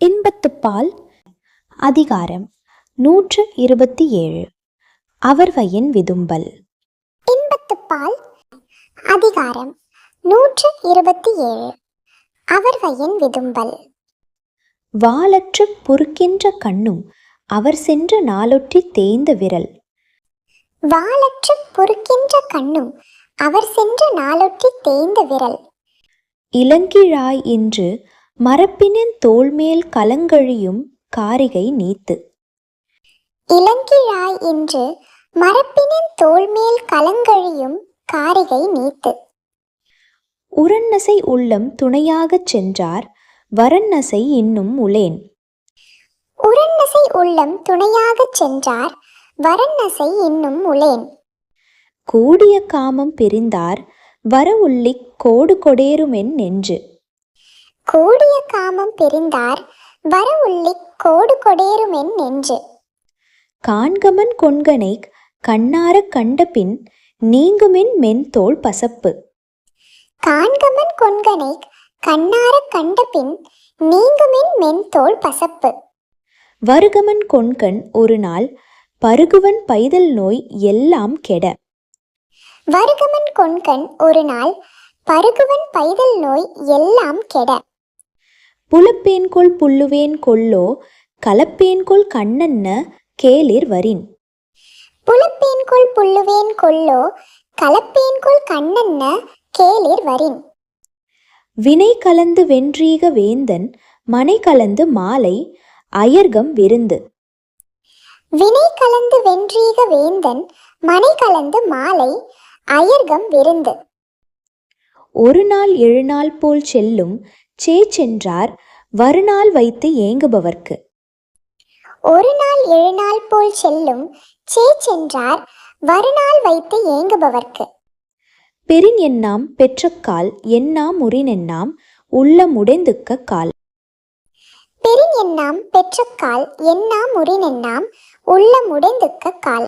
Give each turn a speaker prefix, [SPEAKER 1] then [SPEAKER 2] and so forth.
[SPEAKER 1] இன்பத்துப்பால் அதிகாரம் நூற்று இருபத்தி ஏழு அவர்வையின் விதும்பல்.
[SPEAKER 2] இன்பத்துப்பால் அதிகாரம் நூற்று இருபத்தி ஏழு அவர்வையின் விதும்பல்.
[SPEAKER 1] வாலற்று பொறுக்கின்ற கண்ணும் அவர் சென்ற நாளொற்றி தேய்ந்த விரல்.
[SPEAKER 2] வாலற்று பொறுக்கின்ற கண்ணும் அவர் சென்ற நாளொற்றி தேய்ந்த விரல்.
[SPEAKER 1] இளங்கிழாய் என்று மரப்பினின் தோள்மேல் கலங்கழியும் காரிகை நீத்து.
[SPEAKER 2] இளங்கிழாய் என்று மரப்பினின் தோள்மேல் கலங்கழியும் காரிகை நீத்து.
[SPEAKER 1] உரன்னசை உள்ளம் துணையாகச் சென்றார் வரன்னசை இன்னும் உளேன்.
[SPEAKER 2] உரன்னசை உள்ளம் துணையாகச் சென்றார் வரன்னசை இன்னும் உளேன்.
[SPEAKER 1] கூடிய காமம் பிரிந்தார் வர உள்ளிக் கோடு கொடேருமென் நெஞ்சு.
[SPEAKER 2] கூடிய காமம் பிரிந்தார் வர உள்ளிக் கோடு கொடேருமென் நெஞ்சு.
[SPEAKER 1] காண்கமன் கொண்கனைக் கண்ணாரக் கண்டபின் நீங்குமென் மென்தோள் பசப்பு.
[SPEAKER 2] காண்கமன் கொண்கனை கண்ணாரக் கண்டபின் நீங்குமின் மென்தோள் பசப்பு.
[SPEAKER 1] வருகமன் கொண்கண் ஒரு நாள் பருகுவன் பைதல் நோய் எல்லாம் கெட.
[SPEAKER 2] வருகமன் கொண்கண் ஒரு நாள் பருகுவன் பைதல் நோய் எல்லாம் கெட.
[SPEAKER 1] புலப்பேன்கொள் புல்லுவேன் கொல்லோ கலப்பேன்கொள் கண்ணன்ன கேளிர் வரின்.
[SPEAKER 2] புலப்பேன்கொள் புல்லுவேன் கொல்லோ கலப்பேன்கொள் கண்ணன்ன கேளிர் வரின்.
[SPEAKER 1] வினை கலந்து வென்றீக வேந்தன் மனை கலந்து மாலை அயர்கம் விருந்து.
[SPEAKER 2] வினை கலந்து வென்றீக வேந்தன் மனை கலந்து மாலை அயர்கம் விருந்து.
[SPEAKER 1] ஒரு நாள் எழுநாள் போல் செல்லும் சே சென்றார் வருநாள் வைத்து ஏங்குபவர்க்கு.
[SPEAKER 2] ஒரு நாள் எழுநாள் போல் செல்லும் சே சென்றார் வருநாள் வைத்து ஏங்குபவர்க்கு.
[SPEAKER 1] பெரின் எண்ணாம் பெற்றக்கால் எண்ணாம் உரினெண்ணாம் உள்ளம் உடைந்துக்க கால்.
[SPEAKER 2] பெரின் எண்ணாம் பெற்றக்கால் எண்ணாம் உரினெண்ணாம் உள்ளம் உடைந்துக்க கால்.